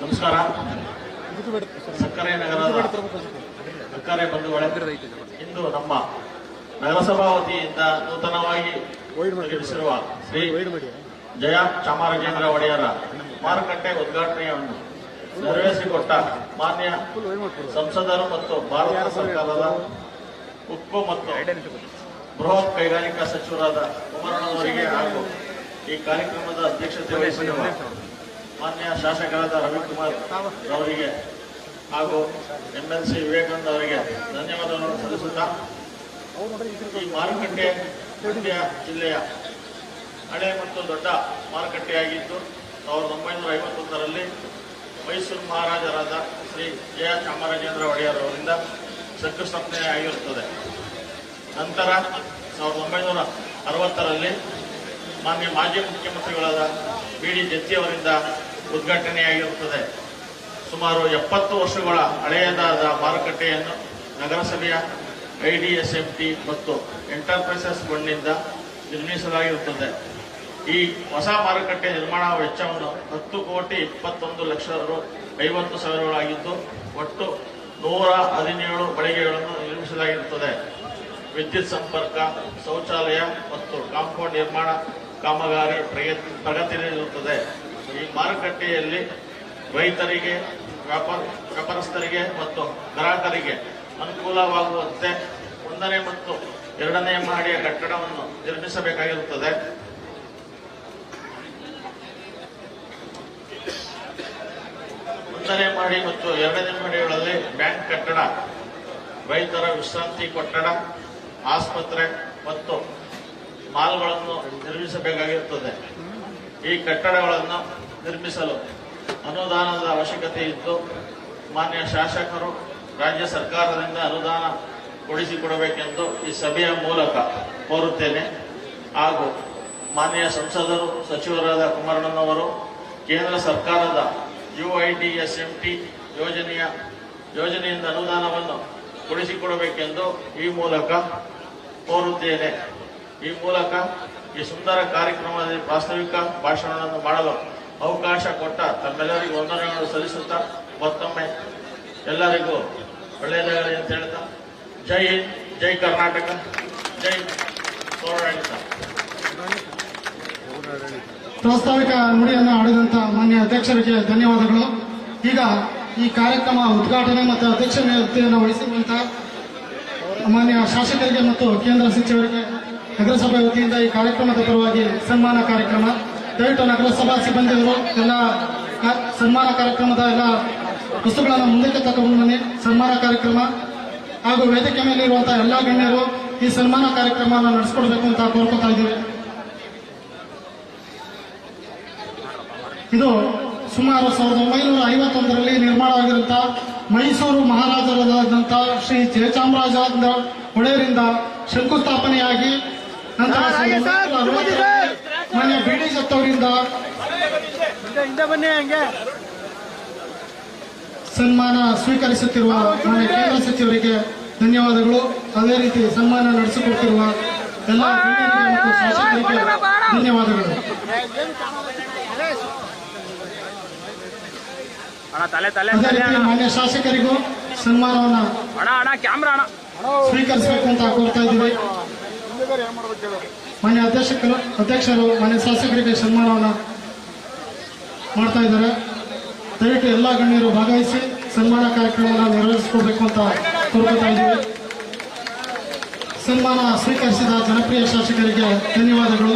ನಮಸ್ಕಾರ. ಸಕ್ಕರೆ ನಗರದ ಸಕ್ಕರೆ ಬಂಧುಗಳೇ, ಇಂದು ನಮ್ಮ ನಗರಸಭಾ ವತಿಯಿಂದ ನೂತನವಾಗಿ ನಿರ್ಮಿಸಿರುವ ಶ್ರೀ ಜಯ ಚಾಮರಾಜೇಂದ್ರ ಒಡೆಯರ ಮಾರುಕಟ್ಟೆ ಉದ್ಘಾಟನೆಯನ್ನು ನೆರವೇರಿಸಿಕೊಟ್ಟ ಮಾನ್ಯ ಸಂಸದರು ಮತ್ತು ಭಾರತ ಸರ್ಕಾರದ ಉಕ್ಕು ಮತ್ತು ಬೃಹತ್ ಕೈಗಾರಿಕಾ ಸಚಿವರಾದ ಕುಮಾರಣ್ಣವರಿಗೆ ಹಾಗೂ ಈ ಕಾರ್ಯಕ್ರಮದ ಅಧ್ಯಕ್ಷತೆ ವಹಿಸಿರುವ ಮಾನ್ಯ ಶಾಸಕರಾದ ರವಿಕುಮಾರ್ ಅವರಿಗೆ ಹಾಗೂ ಎಂ ಎಲ್ ಸಿ ವಿವೇಕಾನಂದ ಅವರಿಗೆ ಧನ್ಯವಾದಗಳನ್ನು ಸಲ್ಲಿಸುತ್ತಾ ಈ ಮಾರುಕಟ್ಟೆ ಮಂಡ್ಯ ಜಿಲ್ಲೆಯ ಹಳೆ ಮತ್ತು ದೊಡ್ಡ ಮಾರುಕಟ್ಟೆಯಾಗಿದ್ದು ಸಾವಿರದ ಒಂಬೈನೂರ ಐವತ್ತೊಂದರಲ್ಲಿ ಮೈಸೂರು ಮಹಾರಾಜರಾದ ಶ್ರೀ ಜಯ ಚಾಮರಾಜೇಂದ್ರ ಒಡೆಯರ್ ಅವರಿಂದ ಶಂಕುಸ್ಥಾಪನೆ ಆಗಿರುತ್ತದೆ ನಂತರ ಸಾವಿರದ ಒಂಬೈನೂರ ಅರವತ್ತರಲ್ಲಿ ಮಾನ್ಯ ಮಾಜಿ ಮುಖ್ಯಮಂತ್ರಿಗಳಾದ ಬಿ ಡಿ ಜತ್ತಿಯವರಿಂದ ಉದ್ಘಾಟನೆಯಾಗಿರುತ್ತದೆ ಸುಮಾರು ಎಪ್ಪತ್ತು ವರ್ಷಗಳ ಹಳೆಯದಾದ ಮಾರುಕಟ್ಟೆಯನ್ನು ನಗರಸಭೆಯ ಐಡಿಎಸ್ಎಂಟಿ ಮತ್ತು ಎಂಟರ್ಪ್ರೈಸಸ್ ಫಂಡ್ನಿಂದ ನಿರ್ಮಿಸಲಾಗಿರುತ್ತದೆ. ಈ ಹೊಸ ಮಾರುಕಟ್ಟೆ ನಿರ್ಮಾಣ ವೆಚ್ಚವನ್ನು ಹತ್ತು ಕೋಟಿ ಇಪ್ಪತ್ತೊಂದು ಲಕ್ಷ ರು ಐವತ್ತು ಸಾವಿರಗಳಾಗಿದ್ದು, ಒಟ್ಟು ನೂರ ಹದಿನೇಳು ಮಳಿಗೆಗಳನ್ನು ನಿರ್ಮಿಸಲಾಗಿರುತ್ತದೆ. ವಿದ್ಯುತ್ ಸಂಪರ್ಕ, ಶೌಚಾಲಯ ಮತ್ತು ಕಾಂಪೌಂಡ್ ನಿರ್ಮಾಣ ಕಾಮಗಾರಿ ಪ್ರಗತಿ ಪ್ರಗತಿಯಲ್ಲಿರುತ್ತದೆ. ಈ ಮಾರುಕಟ್ಟೆಯಲ್ಲಿ ರೈತರಿಗೆ, ವ್ಯಾಪಾರ, ವ್ಯಾಪಾರಸ್ಥರಿಗೆ ಮತ್ತು ಗ್ರಾಹಕರಿಗೆ ಅನುಕೂಲವಾಗುವಂತೆ ಒಂದನೇ ಮತ್ತು ಎರಡನೇ ಮಹಡಿಯ ಕಟ್ಟಡವನ್ನು ನಿರ್ಮಿಸಬೇಕಾಗಿರುತ್ತದೆ. ಒಂದನೇ ಮಹಡಿ ಮತ್ತು ಎರಡನೇ ಮಹಡಿಗಳಲ್ಲಿ ಬ್ಯಾಂಕ್ ಕಟ್ಟಡ, ರೈತರ ವಿಶ್ರಾಂತಿ ಕೊಠಡ, ಆಸ್ಪತ್ರೆ ಮತ್ತು ಮಾಲ್ಗಳನ್ನು ನಿರ್ಮಿಸಬೇಕಾಗಿರುತ್ತದೆ. ಈ ಕಟ್ಟಡಗಳನ್ನು ನಿರ್ಮಿಸಲು ಅನುದಾನದ ಅವಶ್ಯಕತೆ ಇದ್ದು ಮಾನ್ಯ ಶಾಸಕರು, ರಾಜ್ಯ ಸರ್ಕಾರದಿಂದ ಅನುದಾನ ಕೊಡಿಸಿಕೊಡಬೇಕೆಂದು ಈ ಸಭೆಯ ಮೂಲಕ ಕೋರುತ್ತೇನೆ. ಹಾಗೂ ಮಾನ್ಯ ಸಂಸದರು, ಸಚಿವರಾದ ಕುಮಾರಣ್ಣನವರು, ಕೇಂದ್ರ ಸರ್ಕಾರದ U I D S M T ಯೋಜನೆಯ ಯೋಜನೆಯಿಂದ ಅನುದಾನವನ್ನು ಕೊಡಿಸಿಕೊಡಬೇಕೆಂದು ಈ ಮೂಲಕ ಕೋರುತ್ತೇನೆ. ಈ ಮೂಲಕ ಈ ಸುಂದರ ಕಾರ್ಯಕ್ರಮದಲ್ಲಿ ಪ್ರಾಸ್ತಾವಿಕ ಭಾಷಣವನ್ನು ಮಾಡಲು ಅವಕಾಶ ಕೊಟ್ಟ ತಮ್ಮೆಲ್ಲರಿಗೂ ವಂದನೆಗಳನ್ನು ಸಲ್ಲಿಸುತ್ತಾ ಮತ್ತೊಮ್ಮೆ ಎಲ್ಲರಿಗೂ ಒಳ್ಳೆಯದಾಗಲಿ ಅಂತ ಹೇಳ್ತಾ, ಜೈ ಹಿಂದ್, ಜೈ ಕರ್ನಾಟಕ, ಜೈ ಪೌರಾಡಳಿತ ಪ್ರಾಸ್ತಾವಿಕ ನುಡಿಯನ್ನು ಆಡಿದಂತ ಮಾನ್ಯ ಅಧ್ಯಕ್ಷರಿಗೆ ಧನ್ಯವಾದಗಳು. ಈಗ ಈ ಕಾರ್ಯಕ್ರಮ ಉದ್ಘಾಟನೆ ಮತ್ತು ಅಧ್ಯಕ್ಷತೆಯನ್ನು ವಹಿಸಿರುವಂತಹ ಮಾನ್ಯ ಶಾಸಕರಿಗೆ ಮತ್ತು ಕೇಂದ್ರ ಸಚಿವರಿಗೆ ನಗರಸಭೆ ವತಿಯಿಂದ ಈ ಕಾರ್ಯಕ್ರಮದ ಪರವಾಗಿ ಸನ್ಮಾನ ಕಾರ್ಯಕ್ರಮ. ದಯವಿಟ್ಟು ನಗರಸಭಾ ಸಿಬ್ಬಂದಿಯವರು ಎಲ್ಲ ಸನ್ಮಾನ ಕಾರ್ಯಕ್ರಮದ ಎಲ್ಲ ವಸ್ತುಗಳನ್ನು ಮುಂದಕ್ಕೆ ತಗೊಂಡು ಬನ್ನಿ ಸನ್ಮಾನ ಕಾರ್ಯಕ್ರಮ ಹಾಗೂ ವೇದಿಕೆ ಮೇಲೆ ಇರುವಂತಹ ಎಲ್ಲ ಗಣ್ಯರು ಈ ಸನ್ಮಾನ ಕಾರ್ಯಕ್ರಮವನ್ನು ನಡೆಸ್ಕೊಡ್ಬೇಕು ಅಂತ ಕೋರ್ಕೊತಾ ಇದ್ದೀವಿ. ಇದು ಸುಮಾರು ಸಾವಿರದ ಒಂಬೈನೂರ ಐವತ್ತೊಂದರಲ್ಲಿ ನಿರ್ಮಾಣವಾಗಿರುವಂತಹ ಮೈಸೂರು ಮಹಾರಾಜರಾದಂಥ ಶ್ರೀ ಜಯಚಾಮರಾಜೇಂದ್ರ ಒಡೆಯರಿಂದ ಶಂಕುಸ್ಥಾಪನೆಯಾಗಿ ನಂತರ ಸಾವಿರದ ಬಿಡಿ ಸತ್ತವರಿಂದ ಸನ್ಮಾನ ಸ್ವೀಕರಿಸುತ್ತಿರುವ ಮನೆ ಕೇಂದ್ರ ಸಚಿವರಿಗೆ ಧನ್ಯವಾದಗಳು. ಅದೇ ರೀತಿ ಸನ್ಮಾನ ನಡೆಸಿಕೊಡ್ತಿರುವ ಎಲ್ಲ ಮತ್ತು ಶಾಸಕರಿಗೆ ಧನ್ಯವಾದಗಳು. ಅಣ್ಣ ತಲೆ ತಲೆ ಅದೇ ರೀತಿ ಅಣ್ಣ. ಮಾನ್ಯ ಶಾಸಕರಿಗೂ ಸನ್ಮಾನವನ್ನ ಅಣ್ಣ ಅಣ್ಣ ಕ್ಯಾಮ್ರಾ ಅಣ್ಣ. ಸ್ವೀಕರಿಸಬೇಕು ಅಂತ ಕೋರ್ತಾ ಇದ್ದೀವಿ. ಮಾನ್ಯ ಅಧ್ಯಕ್ಷರು ಅಧ್ಯಕ್ಷರು, ಮಾನ್ಯ ಶಾಸಕರಿಗೆ ಸನ್ಮಾನವನ್ನು ಮಾಡ್ತಾ ಇದ್ದಾರೆ. ದಯವಿಟ್ಟು ಎಲ್ಲ ಗಣ್ಯರು ಭಾಗವಹಿಸಿ ಸನ್ಮಾನ ಕಾರ್ಯಕ್ರಮವನ್ನು ನೆರವೇರಿಸಿಕೊಡ್ಬೇಕು ಅಂತ ಕೋರ್ಕೊತಾ ಇದ್ದೀವಿ. ಸನ್ಮಾನ ಸ್ವೀಕರಿಸಿದ ಜನಪ್ರಿಯ ಶಾಸಕರಿಗೆ ಧನ್ಯವಾದಗಳು.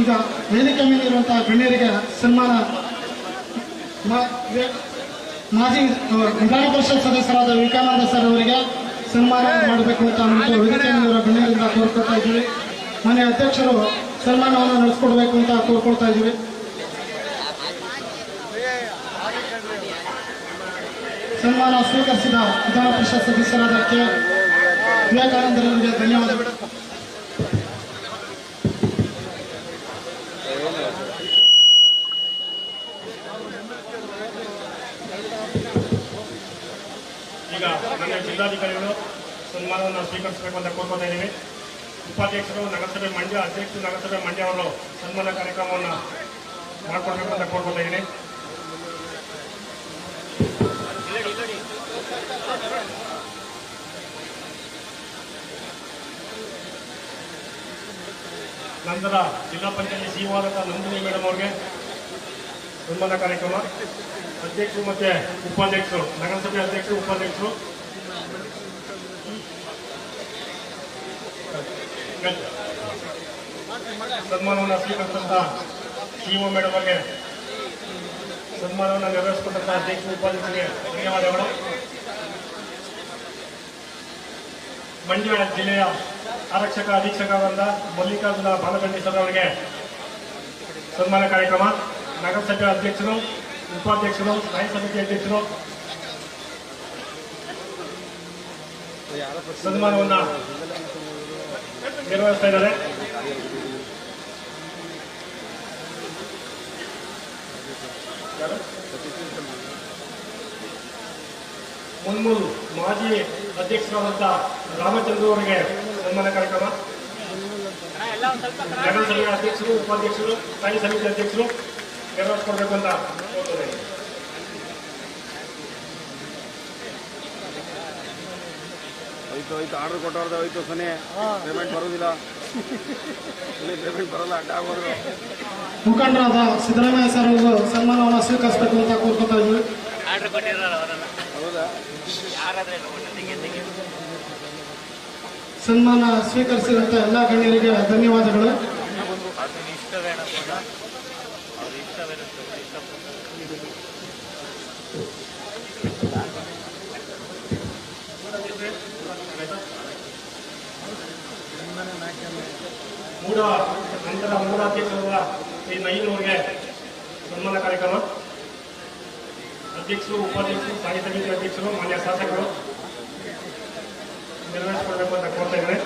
ಈಗ ವೇದಿಕೆ ಮೇಲೆ ಇರುವಂತಹ ಗಣ್ಯರಿಗೆ ಸನ್ಮಾನ ಮಾಜಿ ವಿಧಾನ ಪರಿಷತ್ ಸದಸ್ಯರಾದ ವಿವೇಕಾನಂದ ಸರ್ ಅವರಿಗೆ ಸನ್ಮಾನ ಮಾಡಬೇಕು ಅಂತ ಅಂದ್ಬಿಟ್ಟು ವೇದಿಕೆ ಮೇಲಿರುವ ಗಣ್ಯರಿಂದ ಕೋರ್ಕೊಳ್ತಾ ಇದ್ದೀವಿ. ಮನೆ ಅಧ್ಯಕ್ಷರು ಸನ್ಮಾನವನ್ನು ನಡೆಸ್ಕೊಡ್ಬೇಕು ಅಂತ ಕೋರ್ಕೊಳ್ತಾ ಇದ್ದೀವಿ. ಸನ್ಮಾನ ಸ್ವೀಕರಿಸಿದ ವಿಧಾನ ಪರಿಷತ್ ಸದಸ್ಯರಾದ ಕೆ. ವಿವೇಕಾನಂದರವರಿಗೆ ಧನ್ಯವಾದಗಳು. ಈಗ ನನ್ನ ಜಿಲ್ಲಾಧಿಕಾರಿಗಳು ಸನ್ಮಾನವನ್ನು ಸ್ವೀಕರಿಸಬೇಕು ಅಂತ ಕೋರ್ಕೊತಾ ಇದ್ದೀವಿ. ಉಪಾಧ್ಯಕ್ಷರು ನಗರಸಭೆ ಮಂಡ್ಯ, ಅಧ್ಯಕ್ಷರು ನಗರಸಭೆ ಮಂಡ್ಯ ಅವರು ಸನ್ಮಾನ ಕಾರ್ಯಕ್ರಮವನ್ನು ಮಾಡಿಕೊಡ್ಬೇಕು ಅಂತ ಕೋರ್ಕೊತಾ ಇದ್ದೀನಿ. ನಂತರ ಜಿಲ್ಲಾ ಪಂಚಾಯತಿ ಸಿಇಒ ಆದಂಥ ನಂದಿನಿ ಮೇಡಮ್ ಅವ್ರಿಗೆ ಸನ್ಮಾನ ಕಾರ್ಯಕ್ರಮ. ಅಧ್ಯಕ್ಷರು ಮತ್ತೆ ಉಪಾಧ್ಯಕ್ಷರು, ನಗರಸಭೆ ಅಧ್ಯಕ್ಷರು, ಉಪಾಧ್ಯಕ್ಷರು. ಸನ್ಮಾನವನ್ನು ಸ್ವೀಕರಿಸಿದಂಥ ಸಿ ಒ ಮೇಡಮ್ ಅವರಿಗೆ ಸನ್ಮಾನವನ್ನು ನೆರವೇರಿಸಿಕೊಂಡಂತಹ ಅಧ್ಯಕ್ಷರು, ಉಪಾಧ್ಯಕ್ಷರಿಗೆ ಧನ್ಯವಾದಗಳು. ಮಂಡ್ಯ ಜಿಲ್ಲೆಯ ಆರಕ್ಷಕ ಅಧೀಕ್ಷಕರಾದ ಮಲ್ಲಿಕಾರ್ಜುನ ಬಾಲಗಂಡಿ ಸರ್ ಅವರಿಗೆ ಸನ್ಮಾನ ಕಾರ್ಯಕ್ರಮ. ನಗರಸಭೆ ಅಧ್ಯಕ್ಷರು ಉಪಾಧ್ಯಕ್ಷರು ಸ್ಥಾಯಿ ಸಮಿತಿ ಅಧ್ಯಕ್ಷರು. ಸನ್ಮಾನವನ್ನ ನಿರ್ವಹಿಸ್ತಾ ಇದ್ದಾರೆ. ಮುನ್ಮೂರು ಮುನ್ಮೂಲ್ ಮಾಜಿ ಅಧ್ಯಕ್ಷರಾದಂಥ ರಾಮಚಂದ್ರ ಅವರಿಗೆ ಸನ್ಮಾನ ಕಾರ್ಯಕ್ರಮ. ನಗರಸಭೆಯ ಅಧ್ಯಕ್ಷರು ಉಪಾಧ್ಯಕ್ಷರು ಸ್ಥಾಯಿ ಸಮಿತಿ ಅಧ್ಯಕ್ಷರು. ನೆರವೇರಿಸ್ಕೊಡ್ಬೇಕು ಅಂತ ಕೋರ್ಕೊತಾ ಇದ್ದೀನಿ. ಹೋಯ್ತು ಹೋಯ್ತು ಆರ್ಡರ್ ಕೊಟ್ಟವ್ರದ್ದು ಹೋಯ್ತು ಕೊನೆ ಪೇಮೆಂಟ್ ಬರೋದಿಲ್ಲ. ಇಲ್ಲಿ ಪೇಮೆಂಟ್ ಬರೋಲ್ಲ ಅಡ್ಡ ಆಗೋದು. ಮುಖಂಡರಾದ ಸಿದ್ದರಾಮಯ್ಯ ಸರ್ ಅವರು ಸನ್ಮಾನವನ್ನು ಸ್ವೀಕರಿಸಬೇಕು ಅಂತ ಕೋರ್ಕೊತಾ ಇದ್ದೀವಿ. ಹೌದಾ? ಸನ್ಮಾನ ಸ್ವೀಕರಿಸಿದಂಥ ಎಲ್ಲ ಗಣ್ಯರಿಗೆ ಧನ್ಯವಾದಗಳು. ಮೂಡ ನಂತರ ಮೂಡಾಧ್ಯಕ್ಷರಾದ ಶ್ರೀ ಈ ನೈನೂರಿಗೆ ಸನ್ಮಾನ ಕಾರ್ಯಕ್ರಮ. ಅಧ್ಯಕ್ಷರು ಉಪಾಧ್ಯಕ್ಷರು ಸ್ಥಾಯಿ ಸಮಿತಿ ಅಧ್ಯಕ್ಷರು ಮಾನ್ಯ ಶಾಸಕರು. ನೆರವೇರಿಸಿಕೊಡ್ಬೇಕು ಅಂತ ಕೋರ್ತಾ ಇದ್ದಾರೆ.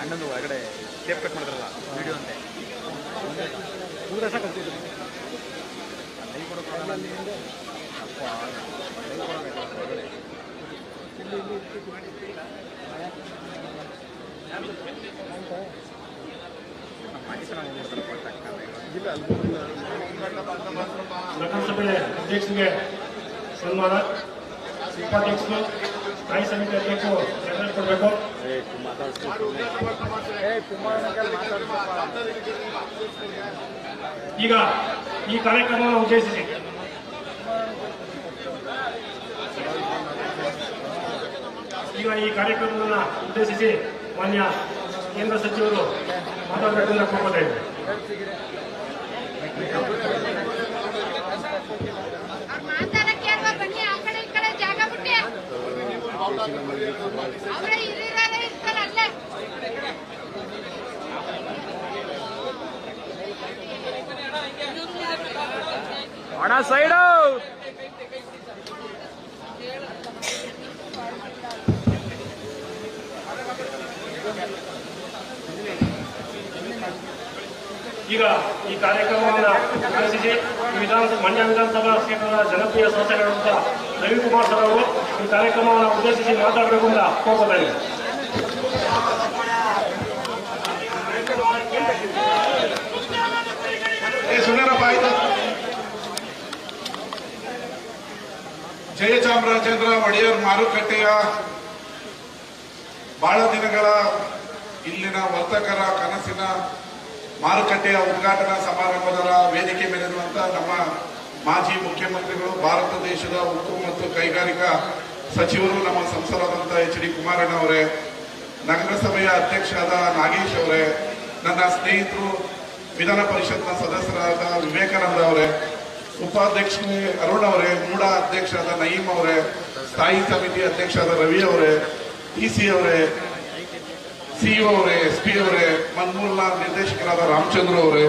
ಅಣ್ಣಂದು ಹೊರಗಡೆ ಟೇಪ್ ಕಟ್ ಮಾಡಿದ್ರಲ್ಲ ವಿಡಿಯೋ ಅಂತೆ. ಮೂರು ತಕ್ಷಣ ಕಳ್ಸ್ಕೊಡ್ತೀನಿ ನಗರಸಭೆ ಅಧ್ಯಕ್ಷರಿಗೆ ಸನ್ಮಾನ. ಉಪಾಧ್ಯಕ್ಷರು ಸ್ಥಾಯಿ ಸಮಿತಿ ಅಧ್ಯಕ್ಷರು ನೆರವೇರಿಸಿಕೊಡ್ಬೇಕು ಈಗ ಈ ಕಾರ್ಯಕ್ರಮವನ್ನು ಉದ್ದೇಶಿಸಿ. ಈಗ ಈ ಕಾರ್ಯಕ್ರಮವನ್ನು ಉದ್ದೇಶಿಸಿ ಮಾನ್ಯ ಕೇಂದ್ರ ಸಚಿವರು ಮಾತಾಡಬೇಕು ಅಂತ ಕೋರ್ಕೊತಾ ಇದ್ದಾರೆ ಬಿಟ್ಟಿ ಸೈಡ್ ಈಗ ಈ ಕಾರ್ಯಕ್ರಮವನ್ನು ಉದ್ದೇಶಿಸಿ ವಿಧಾನಸಭೆ ಮಂಡ್ಯ ವಿಧಾನಸಭಾ ಕ್ಷೇತ್ರದ ಜನಪ್ರಿಯ ಶಾಸಕರಾದಂತಹ ರವಿಕುಮಾರ್ ಸರ್ ಅವರು ಈ ಕಾರ್ಯಕ್ರಮವನ್ನು ಉದ್ದೇಶಿಸಿ ಮಾತಾಡಬೇಕು ಅಂತ ಕೋರ್ಕೊತಾ ಜಯಚಾಮರಾಜೇಂದ್ರ ಒಡೆಯರ್ ಮಾರುಕಟ್ಟೆಯ ಬಹಳ ದಿನಗಳ ಇಲ್ಲಿನ ವರ್ತಕರ ಕನಸಿನ ಮಾರುಕಟ್ಟೆಯ ಉದ್ಘಾಟನಾ ಸಮಾರಂಭದ ವೇದಿಕೆ ಮೇಲಿರುವಂತ ನಮ್ಮ ಮಾಜಿ ಮುಖ್ಯಮಂತ್ರಿಗಳು, ಭಾರತ ದೇಶದ ಉಕ್ಕು ಮತ್ತು ಕೈಗಾರಿಕಾ ಸಚಿವರು ನಮ್ಮ ಸಂಸದರಾದಂಥ ಎಚ್ ಡಿ ಕುಮಾರಣ್ಣ ಅವರೇ, ನಗರಸಭೆಯ ಅಧ್ಯಕ್ಷರಾದ ನಾಗೇಶ್ ಅವರೇ, ನನ್ನ ಸ್ನೇಹಿತರು ವಿಧಾನ ಪರಿಷತ್ನ ಸದಸ್ಯರಾದ ವಿವೇಕಾನಂದ ಅವರೇ ಉಪಾಧ್ಯಕ್ಷ ಅರುಣ್ ಅವರೇ ಮೂಡ ಅಧ್ಯಕ್ಷರಾದ ನಯೀಮ್ ಅವರೇ, ಸ್ಥಾಯಿ ಸಮಿತಿ ಅಧ್ಯಕ್ಷರಾದ ರವಿ ಅವರೇ ಟಿ ಸಿ ಅವರೇ ಸಿಇಒ ಅವರೇ, ಎಸ್ ಪಿ ಅವರೇ ಮನ್ಮೂಲ ನಿರ್ದೇಶಕರಾದ ರಾಮಚಂದ್ರ ಅವರೇ,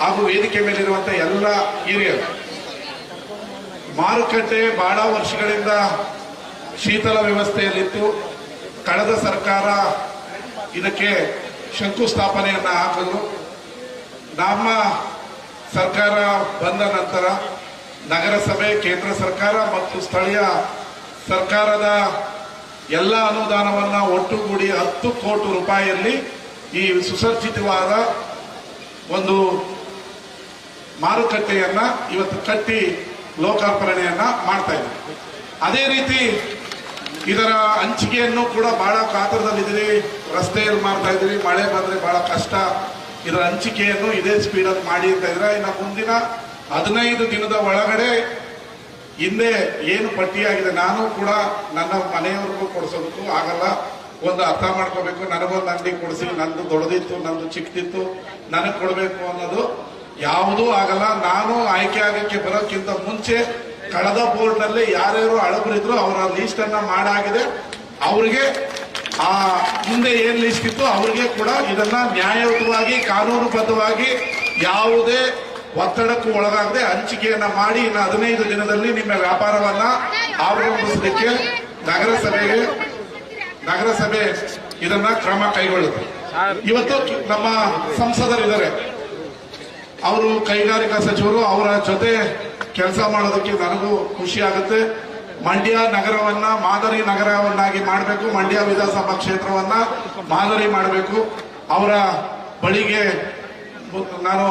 ಹಾಗೂ ವೇದಿಕೆ ಮೇಲಿರುವಂತಹ ಎಲ್ಲ ಹಿರಿಯರು. ಮಾರುಕಟ್ಟೆ ಬಹಳ ವರ್ಷಗಳಿಂದ ಶೀತಲ ವ್ಯವಸ್ಥೆಯಲ್ಲಿತ್ತು. ಕಳೆದ ಸರ್ಕಾರ ಇದಕ್ಕೆ ಶಂಕುಸ್ಥಾಪನೆಯನ್ನ ಹಾಕಿದ್ರು ನಮ್ಮ ಸರ್ಕಾರ ಬಂದ ನಂತರ ನಗರಸಭೆ, ಕೇಂದ್ರ ಸರ್ಕಾರ ಮತ್ತು ಸ್ಥಳೀಯ ಸರ್ಕಾರದ ಎಲ್ಲ ಅನುದಾನವನ್ನ ಒಟ್ಟುಗೂಡಿ ಹತ್ತು ಕೋಟಿ ರೂಪಾಯಿಯಲ್ಲಿ ಈ ಸುಸಜ್ಜಿತವಾದ ಒಂದು ಮಾರುಕಟ್ಟೆಯನ್ನ ಇವತ್ತು ಕಟ್ಟಿ ಲೋಕಾರ್ಪಣೆಯನ್ನ ಮಾಡ್ತಾ ಇದ್ದೀವಿ ಅದೇ ರೀತಿ ಇದರ ಹಂಚಿಕೆಯನ್ನು ಕೂಡ ಬಹಳ ಕಾತರದಲ್ಲಿದ್ದೀರಿ. ರಸ್ತೆಯಲ್ಲಿ ಮಾಡ್ತಾ ಇದ್ದೀವಿ ಮಳೆ ಬಂದ್ರೆ ಬಹಳ ಕಷ್ಟ. ಇದರ ಹಂಚಿಕೆಯನ್ನು ಇದೇ ಸ್ಪೀಡಲ್ಲಿ ಮಾಡಿ ಅಂತ ಇದ್ರೆ ಇನ್ನು ಮುಂದಿನ ಹದಿನೈದು ದಿನದ ಒಳಗಡೆ ಹಿಂದೆ ಏನು ಪಟ್ಟಿಯಾಗಿದೆ ನಾನು ಕೂಡ ನನ್ನ ಮನೆಯವ್ರಿಗೂ ಕೊಡಿಸೋದಕ್ಕೂ ಆಗಲ್ಲ. ಒಂದು ಅರ್ಥ ಮಾಡ್ಕೋಬೇಕು. ನನಗೊಂದು ಅಂಗಡಿ ಕೊಡಿಸಿ, ನಂದು ದೊಡ್ಡದಿತ್ತು, ನಂದು ಚಿಕ್ಕದಿತ್ತು, ನನಗೆ ಕೊಡಬೇಕು ಅನ್ನೋದು ಯಾವುದೂ ಆಗಲ್ಲ. ನಾನು ಆಯ್ಕೆ ಆಗಕ್ಕೆ ಬರೋಕ್ಕಿಂತ ಮುಂಚೆ ಕಳೆದ ಬೋರ್ಡ್ನಲ್ಲಿ ಯಾರ್ಯಾರು ಹಳಬರಿದ್ರು ಅವರ ಲೀಸ್ಟ್ ಅನ್ನ ಮಾಡಾಗಿದೆ. ಅವ್ರಿಗೆ ಆ ಮುಂದೆ ಏನ್ ಲಿಸ್ಟ್ ಇತ್ತು, ಅವ್ರಿಗೆ ಕೂಡ ಇದನ್ನ ನ್ಯಾಯಯುತವಾಗಿ, ಕಾನೂನುಬದ್ಧವಾಗಿ ಯಾವುದೇ ಒತ್ತಡಕ್ಕೂ ಒಳಗಾಗದೆ ಹಂಚಿಕೆಯನ್ನ ಮಾಡಿ ಇನ್ನು ಹದಿನೈದು ದಿನದಲ್ಲಿ ನಿಮ್ಮ ವ್ಯಾಪಾರವನ್ನ ಆರಂಭಿಸಲಿಕ್ಕೆ ನಗರಸಭೆಗೆ ನಗರಸಭೆ ಇದನ್ನ ಕ್ರಮ ಕೈಗೊಳ್ಳುತ್ತೆ ಇವತ್ತು ನಮ್ಮ ಸಂಸದರಿದ್ದಾರೆ. ಅವರು ಕೈಗಾರಿಕಾ ಸಚಿವರು, ಅವರ ಜೊತೆ ಕೆಲಸ ಮಾಡೋದಕ್ಕೆ ನನಗೂ ಖುಷಿ ಆಗುತ್ತೆ. ಮಂಡ್ಯ ನಗರವನ್ನ ಮಾದರಿ ನಗರವನ್ನಾಗಿ ಮಾಡಬೇಕು, ಮಂಡ್ಯ ವಿಧಾನಸಭಾ ಕ್ಷೇತ್ರವನ್ನ ಮಾದರಿ ಮಾಡಬೇಕು. ಅವರ ಬಳಿಗೆ ನಾನು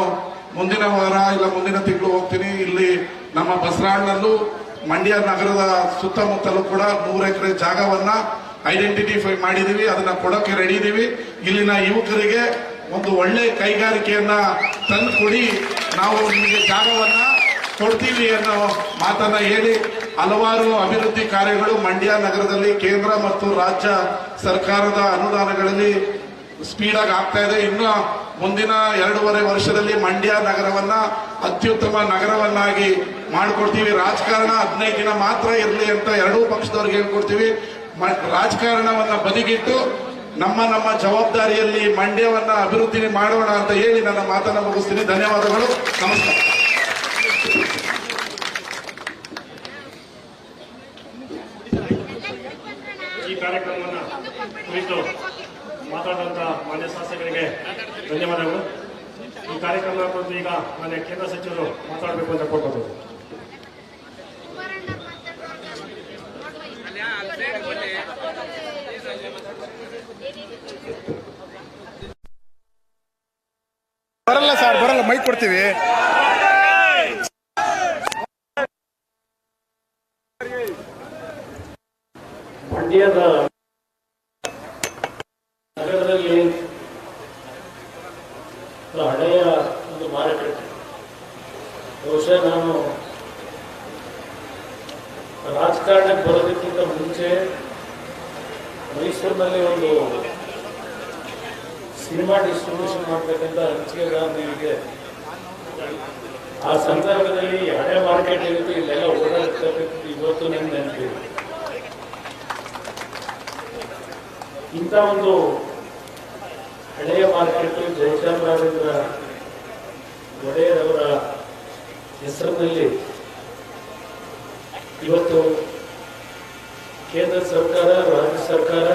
ಮುಂದಿನ ವಾರ ಇಲ್ಲ ಮುಂದಿನ ತಿಂಗಳು ಹೋಗ್ತೀನಿ. ಇಲ್ಲಿ ನಮ್ಮ ಬಸರಾಳ್ನಲ್ಲೂ ಮಂಡ್ಯ ನಗರದ ಸುತ್ತಮುತ್ತಲೂ ಕೂಡ ಮೂರು ಎಕರೆ ಜಾಗವನ್ನ ಐಡೆಂಟಿಫೈ ಮಾಡಿದೀವಿ, ಅದನ್ನ ಕೊಡೋಕೆ ರೆಡಿ ಇದೀವಿ ಇಲ್ಲಿನ ಯುವಕರಿಗೆ ಒಂದು ಒಳ್ಳೆ ಕೈಗಾರಿಕೆಯನ್ನ ತಂದು ಕೊಡಿ ನಾವು ನಿಮಗೆ ಜಾಗವನ್ನ ಕೊಡ್ತೀವಿ ಅನ್ನೋ ಮಾತನ್ನ ಹೇಳಿ ಹಲವಾರು ಅಭಿವೃದ್ಧಿ ಕಾರ್ಯಗಳು ಮಂಡ್ಯ ನಗರದಲ್ಲಿ ಕೇಂದ್ರ ಮತ್ತು ರಾಜ್ಯ ಸರ್ಕಾರದ ಅನುದಾನಗಳಲ್ಲಿ ಸ್ಪೀಡ್ ಆಗಿ ಆಗ್ತಾ ಇದೆ. ಇನ್ನು ಮುಂದಿನ ಎರಡೂವರೆ ವರ್ಷದಲ್ಲಿ ಮಂಡ್ಯ ನಗರವನ್ನ ಅತ್ಯುತ್ತಮ ನಗರವನ್ನಾಗಿ ಮಾಡಿಕೊಡ್ತೀವಿ. ರಾಜಕಾರಣ ಹದಿನೈದು ದಿನ ಮಾತ್ರ ಇರಲಿ ಅಂತ ಎರಡೂ ಪಕ್ಷದವ್ರಿಗೆ ಹೇಳ್ಕೊಡ್ತೀವಿ. ರಾಜಕಾರಣವನ್ನ ಬದಿಗಿಟ್ಟು ನಮ್ಮ ನಮ್ಮ ಜವಾಬ್ದಾರಿಯಲ್ಲಿ ಮಂಡ್ಯವನ್ನ ಅಭಿವೃದ್ಧಿ ಮಾಡೋಣ ಅಂತ ಹೇಳಿ ನನ್ನ ಮಾತನ್ನ ಮುಗಿಸ್ತೀನಿ. ಧನ್ಯವಾದಗಳು. ನಮಸ್ಕಾರ ಈ ಕಾರ್ಯಕ್ರಮವನ್ನು ಕುರಿತು ಮಾತಾಡುವಂತ ಮಾನ್ಯ ಶಾಸಕರಿಗೆ ಧನ್ಯವಾದಗಳು. ಈ ಕಾರ್ಯಕ್ರಮ ಕುರಿತು ಈಗ ಮಾನ್ಯ ಕೇಂದ್ರ ಸಚಿವರು ಮಾತಾಡಬೇಕು ಅಂತ ಕೋರ್ಬೋದು ಬರಲ್ಲ ಸರ್ ಬರಲ್ಲ ಮೈಕ್ ಕೊಡ್ತೀವಿ. ಮಂಡ್ಯದ ನಗರದಲ್ಲಿ ಒಂದು ಹಳೆಯ ಒಂದು ಮಾರುಕಟ್ಟೆ ಬಹುಶಃ ನಾನು ರಾಜಕಾರಣಕ್ಕೆ ಬರೋದಕ್ಕಿಂತ ಮುಂಚೆ ಮೈಸೂರಿನಲ್ಲಿ ಒಂದು ಸಿನಿಮಾ ಡಿಸ್ಟ್ರಿಬ್ಯೂಷನ್ ಮಾಡ್ಬೇಕಂತ ನಿಮಗೆ ಆ ಸಂದರ್ಭದಲ್ಲಿ ಹಳೆ ಮಾರ್ಕೆಟ್ ಇರುತ್ತೆ ಇಲ್ಲೆಲ್ಲ ಓಡಾಡ್ತಕ್ಕಂಥ ಇವತ್ತು ನಿಮ್ಮ ನೆನಪಿದೆ. ಇಂಥ ಒಂದು ಹಳೆಯ ಮಾರ್ಕೆಟ್ ಜಯಚಾಮರಾಜೇಂದ್ರ ಒಡೆಯರವರ ಹೆಸರಿನಲ್ಲಿ ಇವತ್ತು ಕೇಂದ್ರ ಸರ್ಕಾರ, ರಾಜ್ಯ ಸರ್ಕಾರ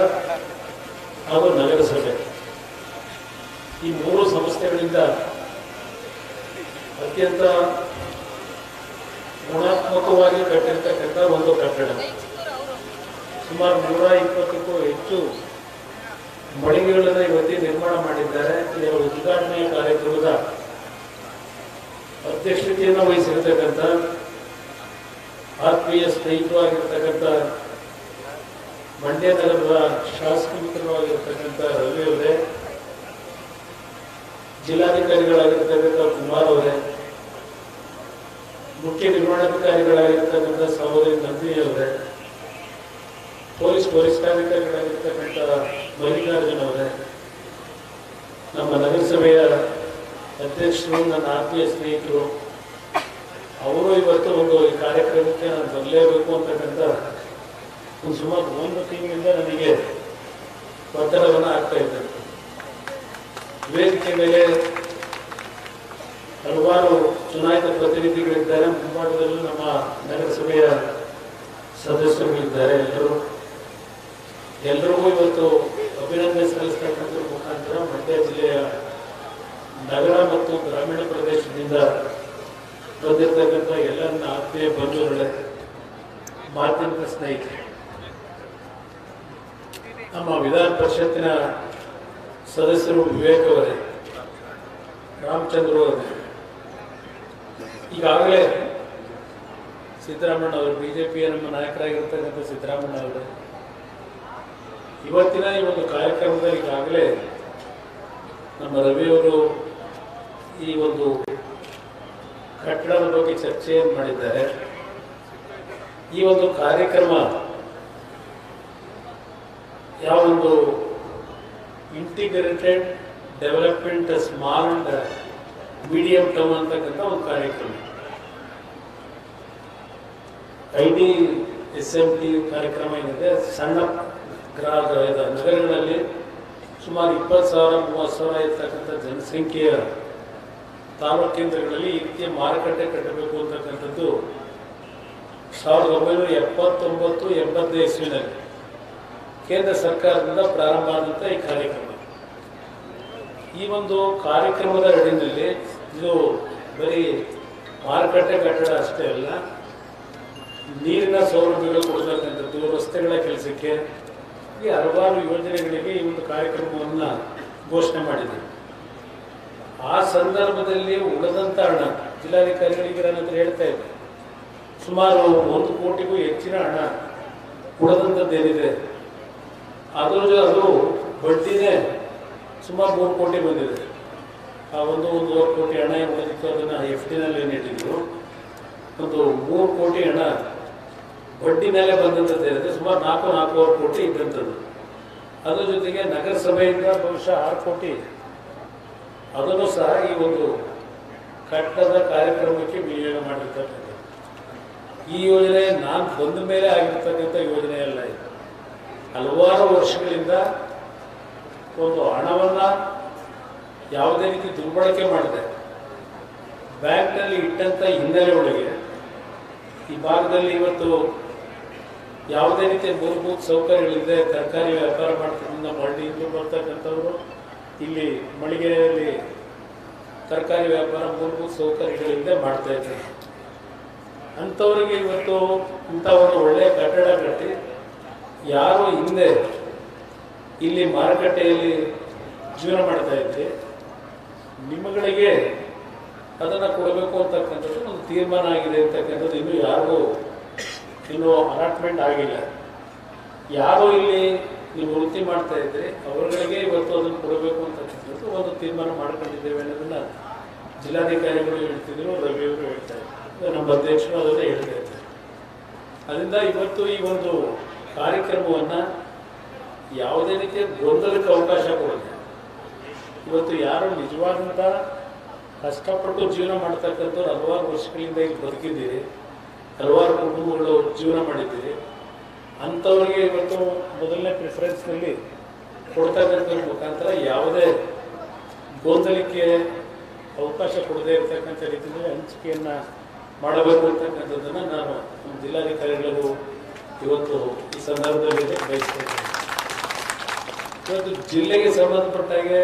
ಹಾಗೂ ನಗರಸಭೆ ಈ ಮೂರು ಸಂಸ್ಥೆಗಳಿಂದ ಅತ್ಯಂತ ಗುಣಾತ್ಮಕವಾಗಿ ಕಟ್ಟಿರ್ತಕ್ಕಂಥ ಒಂದು ಕಟ್ಟಡ. ಸುಮಾರು ನೂರ ಇಪ್ಪತ್ತಕ್ಕೂ ಹೆಚ್ಚು ಮಳಿಗೆಗಳನ್ನು ಇವತ್ತಿ ನಿರ್ಮಾಣ ಮಾಡಿದ್ದಾರೆ. ಇದರ ಉದ್ಘಾಟನೆಯ ಕಾರ್ಯಕ್ರಮದ ಅಧ್ಯಕ್ಷತೆಯನ್ನು ವಹಿಸಿರ್ತಕ್ಕಂಥ ಆತ್ಮೀಯ ಸ್ನೇಹಿತರಾಗಿರ್ತಕ್ಕಂಥ ಮಂಡ್ಯ ನಗರದ ಶಾಸಕರಾಗಿರ್ತಕ್ಕಂಥ ರವಿ ಅವರೇ, ಜಿಲ್ಲಾಧಿಕಾರಿಗಳಾಗಿರ್ತಕ್ಕಂಥ ಕುಮಾರ್ ಅವರೇ, ಮುಖ್ಯ ನಿರ್ವಹಣಾಧಿಕಾರಿಗಳಾಗಿರ್ತಕ್ಕಂಥ ಸಹೋದರಿ ನಂದಿನಿ ಅವರೇ, ಪೊಲೀಸ್ ವರಿಷ್ಠಾಧಿಕಾರಿಗಳಾಗಿರ್ತಕ್ಕಂಥ ಮಲ್ಲಿಕಾರ್ಜುನ್ ಅವರೇ, ನಮ್ಮ ನಗರಸಭೆಯ ಅಧ್ಯಕ್ಷರು, ನನ್ನ ಆತ್ಮೀಯ ಸ್ನೇಹಿತರು, ಅವರು ಇವತ್ತು ಒಂದು ಈ ಕಾರ್ಯಕ್ರಮಕ್ಕೆ ನಾನು ಬರಲೇಬೇಕು ಅಂತಕ್ಕಂಥ ಒಂದು ಸುಮಾರು ಒಂದು ತಿಂಗಳಿಂದ ನನಗೆ ಒತ್ತಡವನ್ನು ಆಗ್ತಾ ಇದ್ದ. ವೇದಿಕೆ ಮೇಲೆ ಹಲವಾರು ಚುನಾಯಿತ ಪ್ರತಿನಿಧಿಗಳಿದ್ದಾರೆ. ಮುಂಭಾಗದಲ್ಲೂ ನಮ್ಮ ನಗರಸಭೆಯ ಸದಸ್ಯರುಗಳಿದ್ದಾರೆ ಎಲ್ಲರೂ. ಎಲ್ಲರಿಗೂ ಇವತ್ತು ಅಭಿನಂದನೆ ಸಲ್ಲಿಸ್ತಕ್ಕಂಥ ಮುಖಾಂತರ ಮಂಡ್ಯ ಜಿಲ್ಲೆಯ ನಗರ ಮತ್ತು ಗ್ರಾಮೀಣ ಪ್ರದೇಶದಿಂದ ಬಂದಿರತಕ್ಕಂಥ ಎಲ್ಲ ಆತ್ಮೀಯ ಬಂಧುಗಳೇ ಮಾಧ್ಯಮದ ಸ್ನೇಹಿತರೆ. ನಮ್ಮ ವಿಧಾನ ಪರಿಷತ್ತಿನ ಸದಸ್ಯರು ವಿವೇಕ್ ಅವರೇ, ರಾಮಚಂದ್ರ ಅವರೇ. ಈಗಾಗಲೇ ಸಿದ್ದರಾಮಣ್ಣ ಅವರು ಬಿಜೆಪಿಯ ನಮ್ಮ ನಾಯಕರಾಗಿರ್ತಕ್ಕಂಥ ಸಿದ್ದರಾಮಣ್ಣ ಅವರು, ಇವತ್ತಿನ ಈ ಒಂದು ಕಾರ್ಯಕ್ರಮದಲ್ಲಿ ಈಗಾಗಲೇ ನಮ್ಮ ರವಿಯವರು ಈ ಒಂದು ಕಟ್ಟಡದ ಬಗ್ಗೆ ಚರ್ಚೆಯನ್ನು ಮಾಡಿದ್ದಾರೆ. ಈ ಒಂದು ಕಾರ್ಯಕ್ರಮ ಯಾವೊಂದು integrated development small and medium term ಅಂತಕ್ಕಂಥ ಒಂದು ಕಾರ್ಯಕ್ರಮ. I D S M T ಕಾರ್ಯಕ್ರಮ ಏನಿದೆ, ಸಣ್ಣ ಗ್ರಹದ ನಗರಗಳಲ್ಲಿ ಸುಮಾರು ಇಪ್ಪತ್ತು ಸಾವಿರ, ಮೂವತ್ತು ಸಾವಿರ ಇರ್ತಕ್ಕಂಥ ಜನಸಂಖ್ಯೆಯ ತಾಲೂಕು ಕೇಂದ್ರಗಳಲ್ಲಿ ಈ ರೀತಿಯ ಮಾರುಕಟ್ಟೆ ಕಟ್ಟಬೇಕು ಅಂತಕ್ಕಂಥದ್ದು ಸಾವಿರದ ಒಂಬೈನೂರ ಎಪ್ಪತ್ತೊಂಬತ್ತು ಎಂಬತ್ತನೇ ಇಸ್ವಿನಲ್ಲಿ. ಕೇಂದ್ರ ಸರ್ಕಾರದಿಂದ ಪ್ರಾರಂಭ ಆದಂಥ ಈ ಕಾರ್ಯಕ್ರಮ. ಈ ಒಂದು ಕಾರ್ಯಕ್ರಮದ ಅಡಿನಲ್ಲಿ ಇದು ಬರೀ ಮಾರುಕಟ್ಟೆ ಕಟ್ಟಡ ಅಷ್ಟೇ ಅಲ್ಲ, ನೀರಿನ ಸೌಲಭ್ಯಗಳು ಕೊಡ್ತಕ್ಕಂಥದ್ದು ರಸ್ತೆಗಳ ಕೆಲಸಕ್ಕೆ ಈ ಹಲವಾರು ಯೋಜನೆಗಳಿಗೆ ಈ ಒಂದು ಕಾರ್ಯಕ್ರಮವನ್ನು ಘೋಷಣೆ ಮಾಡಿದೆ. ಆ ಸಂದರ್ಭದಲ್ಲಿ ಉಳಿದಂಥ ಹಣ ಜಿಲ್ಲಾಧಿಕಾರಿಗಳಿಗೆ ಹೇಳ್ತಾ ಇದ್ದೆ. ಸುಮಾರು ಒಂದು ಕೋಟಿಗೂ ಹೆಚ್ಚಿನ ಹಣ ಉಳಿದಂಥದ್ದೇನಿದೆ ಅದರ ಅದು ಬಡ್ಡಿನೇ ಸುಮಾರು ಮೂರು ಕೋಟಿ ಬಂದಿದೆ. ಆ ಒಂದು ಒಂದೂವರೆ ಕೋಟಿ ಹಣ ಏನು ಉಳಿದಿತ್ತು ಅದನ್ನು ಎಫ್ ಡಿನಲ್ಲಿ ಏನು ಇಟ್ಟಿದ್ರು ಒಂದು ಮೂರು ಕೋಟಿ ಹಣ ಬಡ್ಡಿ ಮೇಲೆ ಬಂದಂಥದ್ದೇನಿದೆ ಸುಮಾರು ನಾಲ್ಕು, ನಾಲ್ಕೂವರೆ ಕೋಟಿ ಇದ್ದಂಥದ್ದು ಅದರ ಜೊತೆಗೆ ನಗರಸಭೆಯಿಂದ ಬಹುಶಃ ಆರು ಕೋಟಿ ಅದನ್ನು ಸಹ ಈ ಒಂದು ಕಟ್ಟದ ಕಾರ್ಯಕ್ರಮಕ್ಕೆ ವಿನಿಯೋಗ ಮಾಡಿರ್ತಕ್ಕಂಥದ್ದು. ಈ ಯೋಜನೆ ನಾನು ಬಂದ ಮೇಲೆ ಆಗಿರ್ತಕ್ಕಂಥ ಯೋಜನೆ ಅಲ್ಲ. ಹಲವಾರು ವರ್ಷಗಳಿಂದ ಒಂದು ಹಣವನ್ನು ಯಾವುದೇ ರೀತಿ ದುರ್ಬಳಕೆ ಮಾಡಿದೆ ಬ್ಯಾಂಕ್ನಲ್ಲಿ ಇಟ್ಟಂಥ ಹಿನ್ನೆಲೆ ಒಳಗೆ ಈ ಭಾಗದಲ್ಲಿ ಇವತ್ತು ಯಾವುದೇ ರೀತಿಯ ಮೂಲಭೂತ ಸೌಕರ್ಯಗಳಿದೆ ತರಕಾರಿ ವ್ಯಾಪಾರ ಮಾಡ್ತಕ್ಕಂಥ ಮಳ್ಳಿಯಿಂದ ಬರ್ತಕ್ಕಂಥವರು, ಇಲ್ಲಿ ಮಳಿಗೆಯಲ್ಲಿ ತರಕಾರಿ ವ್ಯಾಪಾರ ಮೂಲಭೂತ ಸೌಕರ್ಯಗಳಿಂದ ಮಾಡ್ತಾ ಇದ್ದಾರೆ. ಅಂಥವರಿಗೆ ಇವತ್ತು ಇಂಥ ಒಂದು ಒಳ್ಳೆಯ ಕಟ್ಟಡ ಕಟ್ಟಿ ಯಾರು ಹಿಂದೆ ಇಲ್ಲಿ ಮಾರುಕಟ್ಟೆಯಲ್ಲಿ ಜೀವನ ಮಾಡ್ತಾ ಇದ್ದೆ. ನಿಮ್ಮಗಳಿಗೆ ಅದನ್ನು ಕೊಡಬೇಕು ಅಂತಕ್ಕಂಥದ್ದು ಒಂದು ತೀರ್ಮಾನ ಆಗಿದೆ ಅಂತಕ್ಕಂಥದ್ದು ಇನ್ನೂ ಯಾರಿಗೂ ಇನ್ನೂ ಅಲಾಟ್ಮೆಂಟ್ ಆಗಿಲ್ಲ. ಯಾರು ಇಲ್ಲಿ ನೀವು ವೃತ್ತಿ ಮಾಡ್ತಾ ಇದ್ರಿ ಅವರುಗಳಿಗೆ ಇವತ್ತು ಅದನ್ನು ಕೊಡಬೇಕು ಅಂತಕ್ಕಂಥದ್ದು ಒಂದು ತೀರ್ಮಾನ ಮಾಡ್ಕೊಂಡಿದ್ದೇವೆ ಅನ್ನೋದನ್ನ ಜಿಲ್ಲಾಧಿಕಾರಿಗಳು ಹೇಳ್ತಿದ್ರು, ರವಿಯವರು ಹೇಳ್ತಾ ಇದ್ರು. ನಮ್ಮ ಅಧ್ಯಕ್ಷರು ಅದನ್ನೇ ಹೇಳ್ತಾ ಇದ್ದಾರೆ. ಅದರಿಂದ ಇವತ್ತು ಈ ಒಂದು ಕಾರ್ಯಕ್ರಮವನ್ನು ಯಾವುದೇ ರೀತಿಯ ಗೊಂದಲಕ್ಕೆ ಅವಕಾಶ ಕೊಡದೆ ಇವತ್ತು ಯಾರು ನಿಜವಾದಂಥ ಕಷ್ಟಪಟ್ಟು ಜೀವನ ಮಾಡ್ತಕ್ಕಂಥವ್ರು ಹಲವಾರು ವರ್ಷಗಳಿಂದ ಇಲ್ಲಿ ಬದುಕಿದ್ದೀರಿ, ಹಲವಾರು ಕುಟುಂಬಗಳು ಜೀವನ ಮಾಡಿದ್ದೀರಿ. ಅಂಥವ್ರಿಗೆ ಇವತ್ತು ಮೊದಲನೇ ಪ್ರಿಫರೆನ್ಸ್ನಲ್ಲಿ ಕೊಡ್ತಕ್ಕಂಥ ಮುಖಾಂತರ ಯಾವುದೇ ಗೊಂದಲಕ್ಕೆ ಅವಕಾಶ ಕೊಡದೇ ಇರತಕ್ಕಂಥ ರೀತಿಯಲ್ಲಿ ಹಂಚಿಕೆಯನ್ನು ಮಾಡಬೇಕು ಅಂತಕ್ಕಂಥದ್ದನ್ನು ನಾನು ಜಿಲ್ಲಾಧಿಕಾರಿಗಳಿಗೂ ಇವತ್ತು ಸಂದರ್ಭದಲ್ಲಿ ಬಯಸ್ತಾ ಇದ್ದೇನೆ ಇವತ್ತು ಜಿಲ್ಲೆಗೆ ಸಂಬಂಧಪಟ್ಟಾಗೆ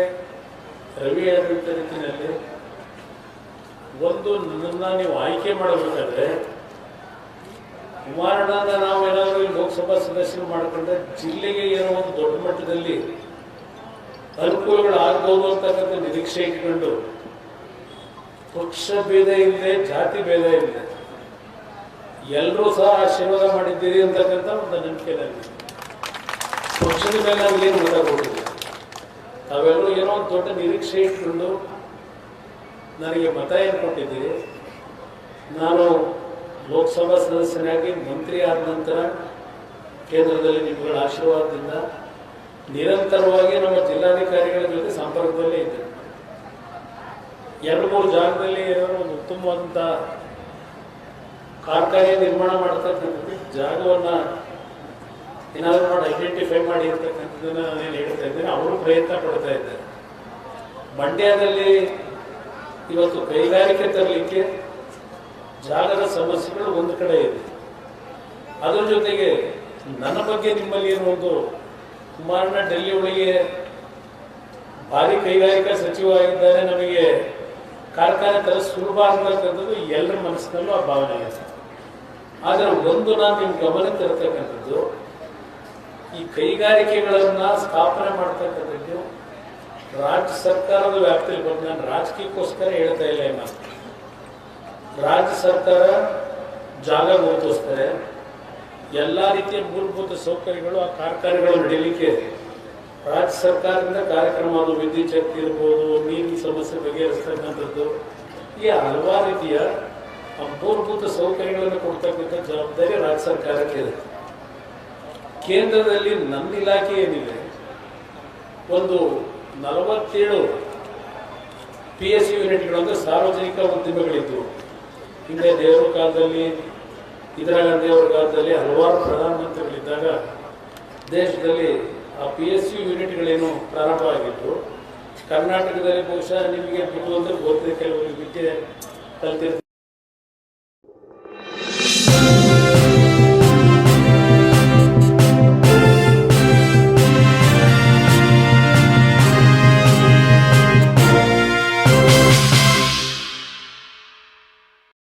ರವಿ ಆಡಳಿತ ರೀತಿಯಲ್ಲಿ ಒಂದು ನನ್ನನ್ನು ನೀವು ಆಯ್ಕೆ ಮಾಡಬೇಕಾದ್ರೆ ಕುಮಾರಣ್ಣನ ನಾವು ಏನಾದರೂ ಈ ಲೋಕಸಭಾ ಸದಸ್ಯರು ಮಾಡಿಕೊಂಡ್ರೆ ಜಿಲ್ಲೆಗೆ ಏನೋ ಒಂದು ದೊಡ್ಡ ಮಟ್ಟದಲ್ಲಿ ಅನುಕೂಲಗಳು ಆಗ್ಬೋದು ಅಂತಕ್ಕಂಥ ನಿರೀಕ್ಷೆ ಇಟ್ಕೊಂಡು ಪಕ್ಷ ಭೇದ ಇಲ್ಲದೆ ಜಾತಿ ಭೇದ ಇಲ್ಲದೆ ಎಲ್ಲರೂ ಸಹ ಆಶೀರ್ವಾದ ಮಾಡಿದ್ದೀರಿ ಅಂತಕ್ಕಂಥ ಒಂದು ನಂಬಿಕೆ ನನಗೆ ಪಕ್ಷದ ಮೇಲೆ ನಮಗೇನು ಗೊತ್ತಾಗೋದಿಲ್ಲ ತಾವೆಲ್ಲರೂ ಏನೋ ಒಂದು ದೊಡ್ಡ ನಿರೀಕ್ಷೆ ಇಟ್ಕೊಂಡು ನನಗೆ ಮತ ಏನು ಕೊಟ್ಟಿದ್ದೀರಿ? ನಾನು ಲೋಕಸಭಾ ಸದಸ್ಯನಾಗಿ ಮಂತ್ರಿ ಆದ ನಂತರ ಕೇಂದ್ರದಲ್ಲಿ ನಿಮ್ಮಗಳ ಆಶೀರ್ವಾದದಿಂದ ನಿರಂತರವಾಗಿ ನಮ್ಮ ಜಿಲ್ಲಾಧಿಕಾರಿಗಳ ಜೊತೆ ಸಂಪರ್ಕದಲ್ಲೇ ಇದ್ದೆ ಎರಡು ಮೂರು ಜಾಗದಲ್ಲಿ ಏನಾದ್ರು ಒಂದು ಉತ್ತಮವಾದಂಥ ಕಾರ್ಖಾನೆ ನಿರ್ಮಾಣ ಮಾಡ್ತಕ್ಕಂಥದ್ದು, ಜಾಗವನ್ನು ಏನಾದರೂ ನೋಡಿ ಐಡೆಂಟಿಫೈ ಮಾಡಿ ನಾನು ಹೇಳ್ತಾ ಇದ್ದೇನೆ ಅವರು ಪ್ರಯತ್ನ ಪಡ್ತಾ ಇದ್ದಾರೆ. ಮಂಡ್ಯದಲ್ಲಿ ಇವತ್ತು ಕೈಗಾರಿಕೆ ತರಲಿಕ್ಕೆ ಜಾಗದ ಸಮಸ್ಯೆಗಳು ಒಂದು ಕಡೆ ಇದೆ. ಅದರ ಜೊತೆಗೆ ನನ್ನ ಬಗ್ಗೆ ನಿಮ್ಮಲ್ಲಿ ಏನೋ ಒಂದು ಕುಮಾರಣ್ಣ ಡೆಲ್ಲಿ ಒಳಗೆ ಭಾರಿ ಕೈಗಾರಿಕಾ ಸಚಿವ ಆಗಿದ್ದಾರೆ, ನಮಗೆ ಕಾರ್ಖಾನೆ ತರ ಸುಲಭ ಅಂತಕ್ಕಂಥದ್ದು ಎಲ್ಲರ ಮನಸ್ಸಿನಲ್ಲೂ ಆ ಭಾವನೆ ಇದೆ. ಆದರೆ ಒಂದು ನಾನು ನಿಮ್ಮ ಗಮನಕ್ಕೆ ಈ ಕೈಗಾರಿಕೆಗಳನ್ನು ಸ್ಥಾಪನೆ ಮಾಡ್ತಕ್ಕಂಥದ್ದು ರಾಜ್ಯ ಸರ್ಕಾರದ ವ್ಯಾಪ್ತಿಯಲ್ಲಿ ಬಂದು ನಾನು ರಾಜಕೀಯಕ್ಕೋಸ್ಕರ ಹೇಳ್ತಾ ಇಲ್ಲ ಏನು ರಾಜ್ಯ ಸರ್ಕಾರ ಜಾಗ ಗುರುತಿಸ್ತಾರೆ. ಎಲ್ಲ ರೀತಿಯ ಮೂಲಭೂತ ಸೌಕರ್ಯಗಳು ಆ ಕಾರ್ಖಾನೆಗಳು ನಡೀಲಿಕ್ಕೆ ರಾಜ್ಯ ಸರ್ಕಾರದಿಂದ ಕಾರ್ಯಕ್ರಮ ಅದು ವಿದ್ಯುಚ್ಛಕ್ತಿ ಇರ್ಬೋದು, ನೀರಿನ ಸಮಸ್ಯೆ ಬಗೆಹರಿಸ್ತಕ್ಕಂಥದ್ದು, ಈ ಹಲವಾರು ರೀತಿಯ ಮೂಲಭೂತ ಸೌಕರ್ಯಗಳನ್ನು ಕೊಡ್ತಕ್ಕಂಥ ಜವಾಬ್ದಾರಿ ರಾಜ್ಯ ಸರ್ಕಾರಕ್ಕೆ ಇದೆ. ಕೇಂದ್ರದಲ್ಲಿ ನಮ್ಮ ಇಲಾಖೆ ಏನಿದೆ? ಒಂದು ನಲವತ್ತೇಳು ಪಿ ಎಸ್ ಸಿ ಯೂನಿಟ್ಗಳು ಅಂದರೆ ಸಾರ್ವಜನಿಕ ಉದ್ಯಮಗಳಿದ್ದವು ಹಿಂದೆ ದೇವರ ಕಾಲದಲ್ಲಿ, ಇಂದಿರಾ ಗಾಂಧಿ ಅವರ ಕಾಲದಲ್ಲಿ ಹಲವಾರು ಪ್ರಧಾನಮಂತ್ರಿಗಳಿದ್ದಾಗ ದೇಶದಲ್ಲಿ ಆ ಪಿ ಎಸ್ ಯು ಯೂನಿಟ್ಗಳೇನು ಪ್ರಾರಂಭವಾಗಿತ್ತು. ಕರ್ನಾಟಕದಲ್ಲಿ ಬಹುಶಃ ನಿಮಗೆ ಬಿಟ್ಟು ಅಂದರೆ ಗೊತ್ತಿದೆ ಕೆಲವರಿಗೆ ವಿದ್ಯೆ ಕಲ್ತಿರ್ತಾರೆ